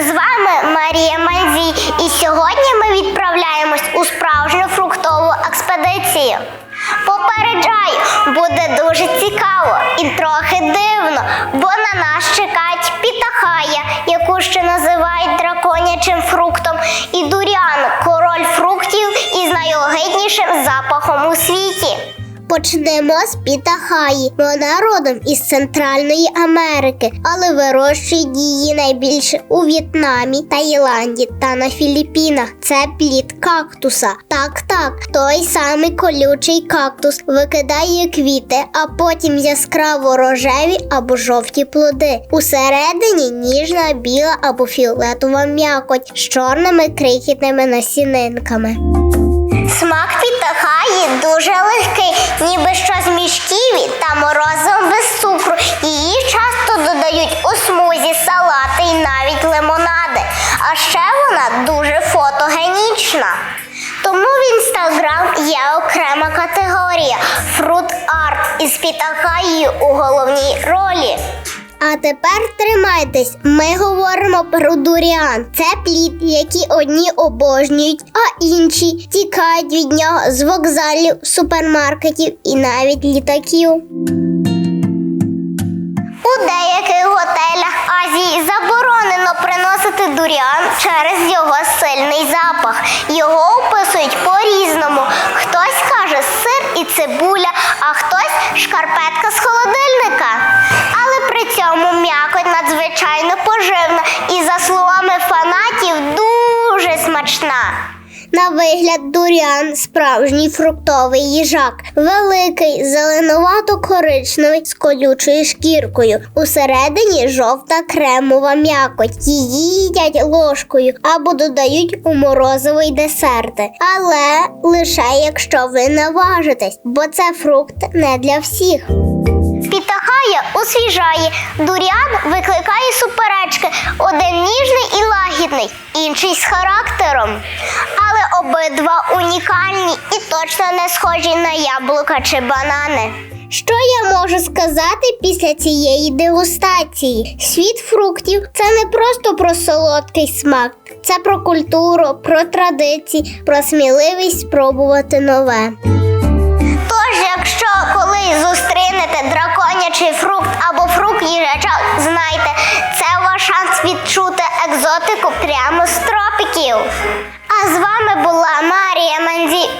З вами Марія Манзій, і сьогодні ми відправляємось у справжню фруктову експедицію. Попереджаю, буде дуже цікаво і трохи дивно, бо на нас чекають пітахая, яку ще називають драконячим фруктом, і дуріан, король фруктів із найогиднішим запахом у світі. Почнемо з пітахаї. Вона родом із Центральної Америки, але вирощують її найбільше у В'єтнамі, Таїланді та на Філіппінах. Це плід кактуса. Так, так, той самий колючий кактус викидає квіти, а потім яскраво рожеві або жовті плоди. Усередині ніжна біла або фіолетова м'якоть з чорними крихітними насінинками. Смак пітахаї дуже легкий, ніби щось між ківі та морозивом без цукру. Її часто додають у смузі, салати і навіть лимонади. А ще вона дуже фотогенічна. Тому в інстаграм є окрема категорія фрут арт із пітахаєю у головній ролі. А тепер тримайтесь. Ми говоримо про дуріан. Це плід, який одні обожнюють, а інші тікають від нього з вокзалів, супермаркетів і навіть літаків. У деяких готелях Азії заборонено приносити дуріан через його сильний запах. Його описують по-різному. Хтось каже сир і цибуля, а хтось шкарпетка На вигляд дуріан справжній фруктовий їжак, великий, зеленувато-коричневий з колючою шкіркою. Усередині жовта кремова м'якоть. Її їдять ложкою або додають у морозовий десерти. Але лише якщо ви наважитесь, бо це фрукт не для всіх. Пітахая освіжає, дуріан викликає суперечки. Один ніжний і лагідний, інший з характером. Але обидва унікальні і точно не схожі на яблука чи банани. Що я можу сказати після цієї дегустації? Світ фруктів це не просто про солодкий смак, це про культуру, про традиції, про сміливість спробувати нове. Тож, якщо колись зустрінете драконячий фрукт або фрукт їжачок, знайте, це ваш шанс відчути екзотику прямо з тропіків. А з вами була Марія Манзі.